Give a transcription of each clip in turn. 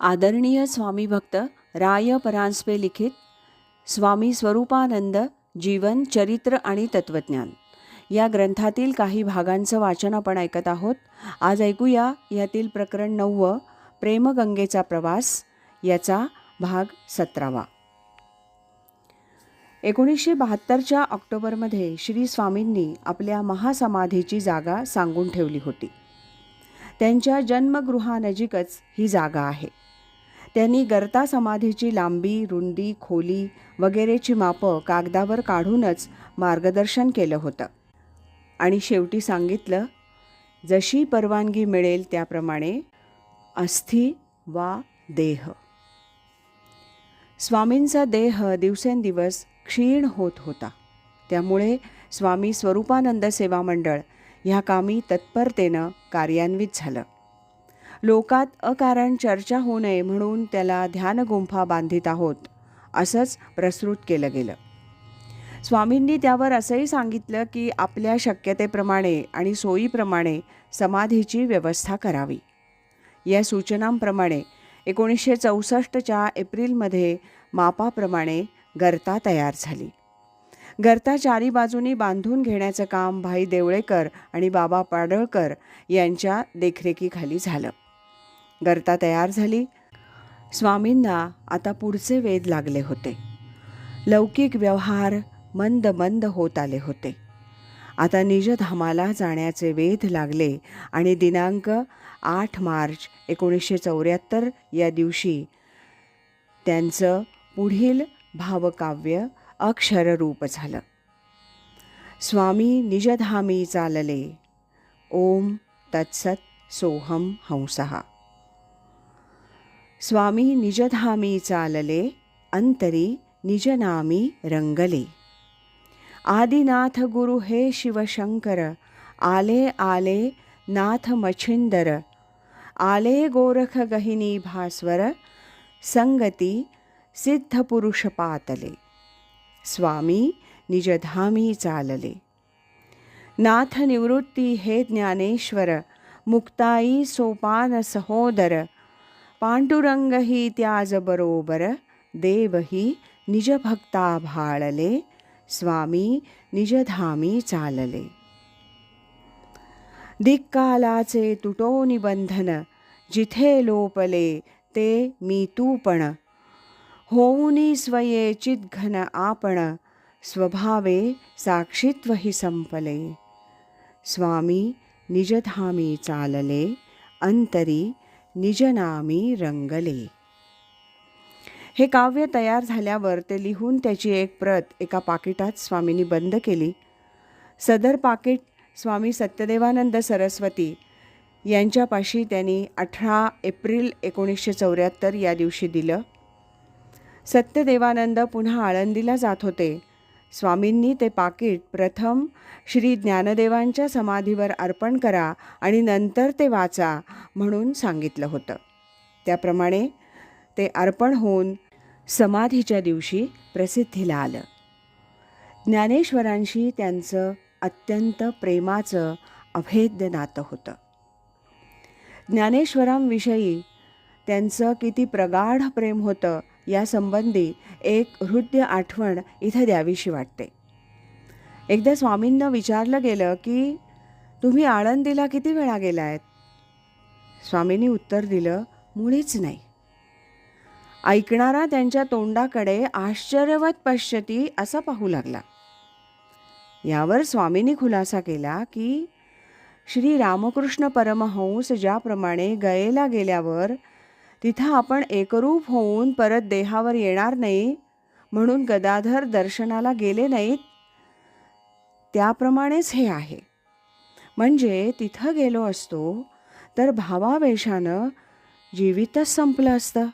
आदरणीय स्वामी भक्त राय परांजपे लिखित स्वामी स्वरूपानंद जीवन चरित्र आणि तत्वज्ञान या ग्रंथातील काही भागांचं वाचन आपण ऐकत आहोत. आज ऐकूया यातील प्रकरण नववं प्रेमगंगेचा प्रवास याचा भाग सतरावा. एकोणीसशे बहात्तरच्या ऑक्टोबरमध्ये श्री स्वामींनी आपल्या महासमाधीची जागा सांगून ठेवली होती. त्यांच्या जन्मगृहानजीकच ही जागा आहे. त्यांनी गर्ता समाधीची लांबी रुंदी खोली वगैरेची मापं कागदावर काढूनच मार्गदर्शन केलं होतं. आणि शेवटी सांगितलं जशी परवानगी मिळेल त्याप्रमाणे अस्थि वा देह. स्वामींचा देह दिवसेंदिवस क्षीण होत होता. त्यामुळे स्वामी स्वरूपानंद सेवा मंडळ ह्या कामी तत्परतेनं कार्यान्वित झालं. लोकात अकारण चर्चा होऊ नये म्हणून त्याला ध्यानगुंफा बांधित आहोत. असंच प्रस्तुत केलं गेलं. स्वामींनी त्यावर असंही सांगितलं की आपल्या शक्यतेप्रमाणे आणि सोयीप्रमाणे समाधीची व्यवस्था करावी. या सूचनांप्रमाणे एकोणीसशे चौसष्टच्या एप्रिलमध्ये मापाप्रमाणे गर्ता तयार झाली. गर्ता चारी बाजूनी बांधून घेण्याचं काम भाई देवळेकर आणि बाबा पाडळकर यांच्या देखरेखीखाली झालं. गर्ता तयार झाली. स्वामींना आता पुढचे वेध लागले होते. लौकिक व्यवहार मंद मंद होत आले होते. आता निजधामाला जाण्याचे वेध लागले आणि दिनांक आठ मार्च एकोणीसशे चौऱ्याहत्तर या दिवशी त्यांचं पुढील भावकाव्य अक्षररूप झालं. स्वामी निजधामी चालले. ओम तत्सत सोहम हंसहा. स्वामी निजधामी चालले अंतरी निजनामी रंगले आदिनाथ गुरु हे शिवशंकर आले आले नाथ मच्छिंदर आले गोरख गहिनी भास्वर संगती सिद्धपुरुष पातले स्वामी निजधामी चालले नाथ निवृत्ती हे ज्ञानेश्वर मुक्ताई सोपान सहोदर पांडुरंग ही त्याज बरोबर देवही निजभक्ता भाळले स्वामी निजधामी चालले दिक्कालाचे तुटो निबंधन जिथे लोपले ते मी तूपण होऊनी स्वये चिद्घन आपण स्वभावे साक्षित्व हि संपले स्वामी निजधामी चालले अंतरी निजनामी रंगले. हे काव्य तयार झाल्यावर ते लिहून त्याची एक प्रत एका पाकिटात स्वामींनी बंद केली. सदर पाकिट स्वामी सत्यदेवानंद सरस्वती यांच्यापाशी त्यांनी अठरा एप्रिल एकोणीसशे चौऱ्याहत्तर या दिवशी दिलं. सत्यदेवानंद पुन्हा आळंदीला जात होते. स्वामींनी ते पाकिट प्रथम श्री ज्ञानदेवांच्या समाधीवर अर्पण करा आणि नंतर ते वाचा म्हणून सांगितलं होतं. त्याप्रमाणे ते अर्पण होऊन समाधीच्या दिवशी प्रसिद्धीला आलं. ज्ञानेश्वरांशी त्यांचं अत्यंत प्रेमाचं अभेद्य नातं होतं. ज्ञानेश्वरांविषयी त्यांचं किती प्रगाढ प्रेम होतं यासंबंधी एक हृदय आठवण इथं द्यावीशी वाटते. एकदा स्वामींना विचारलं गेलं की तुम्ही आळंदीला किती वेळा गेला आहेत? स्वामींनी उत्तर दिलं मुळीच नाही. ऐकणारा त्यांच्या तोंडाकडे आश्चर्यवत पश्यती असा पाहू लागला. यावर स्वामींनी खुलासा केला की श्री रामकृष्ण परमहंस ज्याप्रमाणे गयेला गेल्यावर तिथं आपण एकरूप होऊन परत देहावर येणार नाही म्हणून गदाधर दर्शनाला गेले नाहीत. त्याप्रमाणेच हे आहे. म्हणजे तिथं गेलो असतो तर भावावेशानं जीवितच संपलं असतं.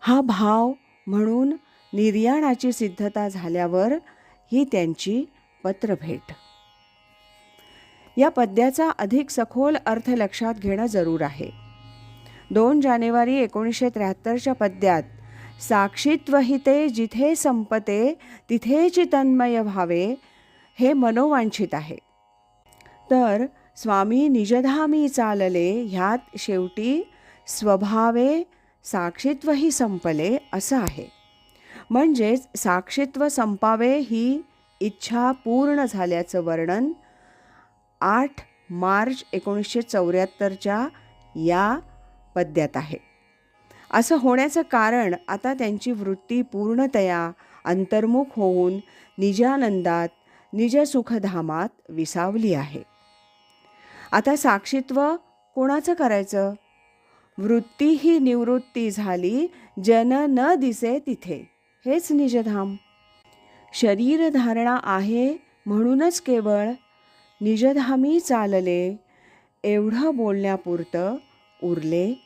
हा भाव म्हणून निर्याणाची सिद्धता झाल्यावर ही त्यांची पत्रभेट. या पद्याचा अधिक सखोल अर्थ लक्षात घेणं जरूर आहे. दोन जानेवारी एकोणीसशे त्र्याहत्तरच्या पद्यात साक्षीत्वहिते जिथे संपते तिथेची तन्मय व्हावे हे मनोवांछित आहे. तर स्वामी निजधामी चालले ह्यात शेवटी स्वभावे साक्षीत्वही संपले असं आहे. म्हणजेच साक्षीत्व संपावे ही इच्छा पूर्ण झाल्याचं वर्णन आठ मार्च एकोणीसशे चौऱ्याहत्तरच्या या पद्यात आहे. असं होण्याचं कारण आता त्यांची वृत्ती पूर्णतया अंतर्मुख होऊन निजानंदात निजसुखधामात विसावली आहे. आता साक्षीत्व कोणाचं करायचं? वृत्ती ही निवृत्ती झाली जन न दिसे तिथे. हेच निजधाम. शरीर धारणा आहे म्हणूनच केवळ निजधामी चालले एवढं बोलण्यापुरतं उरले